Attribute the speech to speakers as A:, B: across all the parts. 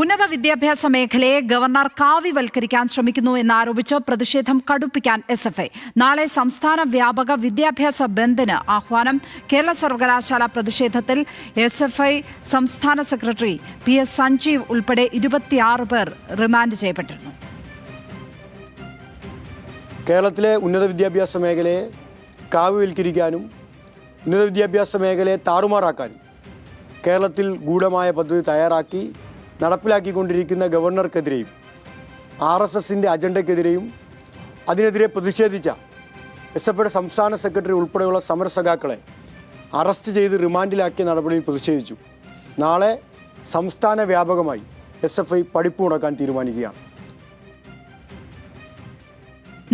A: ഉന്നത വിദ്യാഭ്യാസ മേഖലയെ ഗവർണർ കാവ്യവൽക്കരിക്കാൻ ശ്രമിക്കുന്നു എന്നാരോപിച്ച് പ്രതിഷേധം കടുപ്പിക്കാൻ എസ് എഫ് ഐ നാളെ സംസ്ഥാന വ്യാപക വിദ്യാഭ്യാസ ബന്ദിന് ആഹ്വാനം. കേരള സർവകലാശാല പ്രതിഷേധത്തിൽ എസ് എഫ് ഐ സംസ്ഥാന സെക്രട്ടറി പി എസ് സഞ്ജീവ് ഉൾപ്പെടെ ഇരുപത്തിയാറ് പേർ റിമാൻഡ് ചെയ്യപ്പെട്ടിരുന്നു.
B: കേരളത്തിലെ ഉന്നത വിദ്യാഭ്യാസ മേഖലയെ കാവ്യവൽക്കരിക്കാനും ഉന്നത വിദ്യാഭ്യാസ മേഖലയെ താറുമാറാക്കാനും കേരളത്തിൽ ഗൂഢമായ പദ്ധതി തയ്യാറാക്കി നടപ്പിലാക്കിക്കൊണ്ടിരിക്കുന്ന ഗവർണർക്കെതിരെയും ആർ എസ് എസിന്റെ അജണ്ടയ്ക്കെതിരെയും അതിനെതിരെ പ്രതിഷേധിച്ച എസ് എഫ് ഐയുടെ സംസ്ഥാന സെക്രട്ടറി ഉൾപ്പെടെയുള്ള സമരസഖാക്കളെ അറസ്റ്റ് ചെയ്ത് റിമാൻഡിലാക്കിയ നടപടിയിൽ പ്രതിഷേധിച്ചു. നാളെ സംസ്ഥാന വ്യാപകമായി എസ് എഫ് ഐ പഠിപ്പ് മുടക്കാൻ തീരുമാനിക്കുകയാണ്.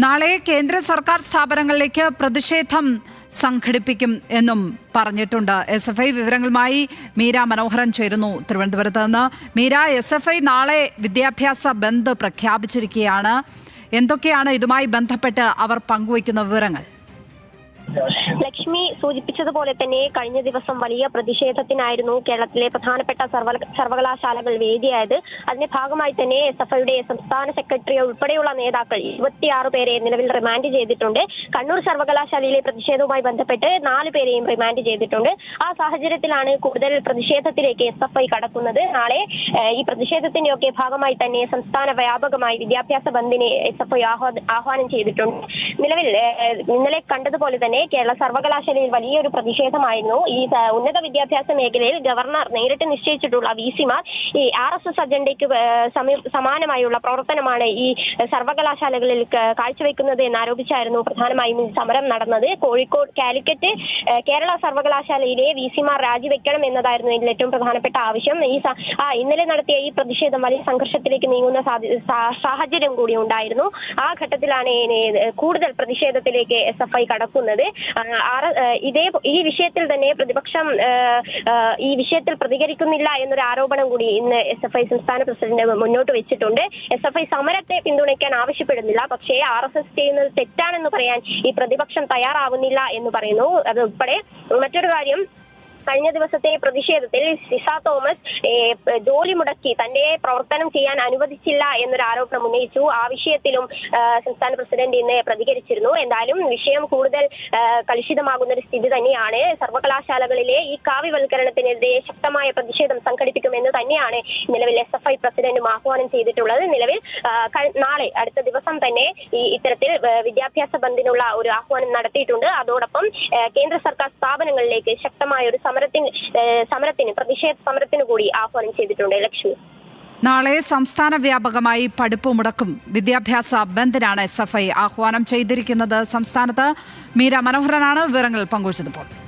A: നാളെ കേന്ദ്ര സർക്കാർ സ്ഥാപനങ്ങളിലേക്ക് പ്രതിഷേധം സംഘടിപ്പിക്കും എന്നും പറഞ്ഞിട്ടുണ്ട്. എസ് എഫ് ഐ വിവരങ്ങളുമായി മീര മനോഹരൻ ചേരുന്നു. തിരുവനന്തപുരത്ത് നിന്ന് മീര എസ് എഫ് ഐ നാളെ വിദ്യാഭ്യാസ ബന്ദ് പ്രഖ്യാപിച്ചിരിക്കുകയാണ്. എന്തൊക്കെയാണ് ഇതുമായി ബന്ധപ്പെട്ട് അവർ പങ്കുവയ്ക്കുന്ന വിവരങ്ങൾ?
C: ലക്ഷ്മി സൂചിപ്പിച്ചതുപോലെ തന്നെ കഴിഞ്ഞ ദിവസം വലിയ പ്രതിഷേധത്തിനായിരുന്നു കേരളത്തിലെ പ്രധാനപ്പെട്ട സർവ സർവകലാശാലകൾ വേദിയായത്. അതിന്റെ ഭാഗമായി തന്നെ എസ് എഫ് ഐയുടെ സംസ്ഥാന സെക്രട്ടറി ഉൾപ്പെടെയുള്ള നേതാക്കൾ ഇരുപത്തിയാറ് പേരെ നിലവിൽ റിമാൻഡ് ചെയ്തിട്ടുണ്ട്. കണ്ണൂർ സർവകലാശാലയിലെ പ്രതിഷേധവുമായി ബന്ധപ്പെട്ട് നാല് പേരെയും റിമാൻഡ് ചെയ്തിട്ടുണ്ട്. ആ സാഹചര്യത്തിലാണ് കൂടുതൽ പ്രതിഷേധത്തിലേക്ക് എസ് എഫ് ഐ കടക്കുന്നത്. നാളെ ഈ പ്രതിഷേധത്തിന്റെയൊക്കെ ഭാഗമായി തന്നെ സംസ്ഥാന വ്യാപകമായി വിദ്യാഭ്യാസ ബന്ദിനെ എസ് എഫ് ഐ ആഹ്വാനം ചെയ്തിട്ടുണ്ട്. നിലവിൽ ഇന്നലെ കണ്ടതുപോലെ തന്നെ കേരള സർവകലാശാലയിൽ വലിയൊരു പ്രതിഷേധമായിരുന്നു. ഈ ഉന്നത വിദ്യാഭ്യാസ മേഖലയിൽ ഗവർണർ നേരിട്ട് നിശ്ചയിച്ചിട്ടുള്ള വി സിമാർ ഈ ആർ എസ് എസ് അജണ്ടയ്ക്ക് സമാനമായുള്ള പ്രവർത്തനമാണ് ഈ സർവകലാശാലകളിൽ കാഴ്ചവെക്കുന്നത് എന്നാരോപിച്ചായിരുന്നു പ്രധാനമായും സമരം നടന്നത്. കോഴിക്കോട് കാലിക്കറ്റ് കേരള സർവകലാശാലയിലെ വി സിമാർ രാജിവെക്കണം എന്നതായിരുന്നു ഇതിൽ ഏറ്റവും പ്രധാനപ്പെട്ട ആവശ്യം. ഈ ഇന്നലെ നടത്തിയ ഈ പ്രതിഷേധം വലിയ സംഘർഷത്തിലേക്ക് നീങ്ങുന്ന സാഹചര്യം കൂടി ഉണ്ടായിരുന്നു. ആ ഘട്ടത്തിലാണ് ഇനി പ്രതിഷേധത്തിലേക്ക് എസ് എഫ് ഐ കടക്കുന്നത്. ഇതേ ഈ വിഷയത്തിൽ തന്നെ പ്രതിപക്ഷം ഈ വിഷയത്തിൽ പ്രതികരിക്കുന്നില്ല എന്നൊരു ആരോപണം കൂടി ഇന്ന് എസ് എഫ് ഐ സംസ്ഥാന പ്രസിഡന്റ് മുന്നോട്ട് വെച്ചിട്ടുണ്ട്. എസ് എഫ് ഐ സമരത്തെ പിന്തുണയ്ക്കാൻ ആവശ്യപ്പെടുന്നില്ല. പക്ഷേ ആർ എസ് എസ് ചെയ്യുന്നത് തെറ്റാണെന്ന് പറയാൻ ഈ പ്രതിപക്ഷം തയ്യാറാവുന്നില്ല എന്ന് പറയുന്നു. അതുൾപ്പെടെ മറ്റൊരു കാര്യം കഴിഞ്ഞ ദിവസത്തെ പ്രതിഷേധത്തിൽ സിസ തോമസ് ജോലി മുടക്കി തന്റെ പ്രവർത്തനം ചെയ്യാൻ അനുവദിച്ചില്ല എന്നൊരു ആരോപണം ഉന്നയിച്ചു. ആ വിഷയത്തിലും സംസ്ഥാന പ്രസിഡന്റ് ഇന്ന് പ്രതികരിച്ചിരുന്നു. എന്തായാലും വിഷയം കൂടുതൽ കലുഷിതമാകുന്ന ഒരു സ്ഥിതി തന്നെയാണ്. സർവകലാശാലകളിലെ ഈ കാവ്യവൽക്കരണത്തിനെതിരെ ശക്തമായ പ്രതിഷേധം സംഘടിപ്പിക്കുമെന്ന് തന്നെയാണ് നിലവിൽ എസ് എഫ് ഐ പ്രസിഡന്റും ആഹ്വാനം ചെയ്തിട്ടുള്ളത്. നിലവിൽ നാളെ അടുത്ത ദിവസം തന്നെ ഈ ഇത്തരത്തിൽ വിദ്യാഭ്യാസ ബന്ദിനുള്ള ഒരു ആഹ്വാനം നടത്തിയിട്ടുണ്ട്. അതോടൊപ്പം കേന്ദ്ര സർക്കാർ സ്ഥാപനങ്ങളിലേക്ക് ശക്തമായ ഒരു സമരത്തിന് സമരത്തിന് പ്രതിഷേധ സമരത്തിന് കൂടി ആഹ്വാനം ചെയ്തിട്ടുണ്ട് ലക്ഷ്മി.
A: നാളെ സംസ്ഥാന വ്യാപകമായി പഠിപ്പ് മുടക്കും. വിദ്യാഭ്യാസ ബന്ദിനാണ് എസ് എഫ് ഐ ആഹ്വാനം ചെയ്തിരിക്കുന്നത്. സംസ്ഥാനത്ത് മീര മനോഹരനാണ് വിവരങ്ങൾ പങ്കുവച്ചതുപോലെ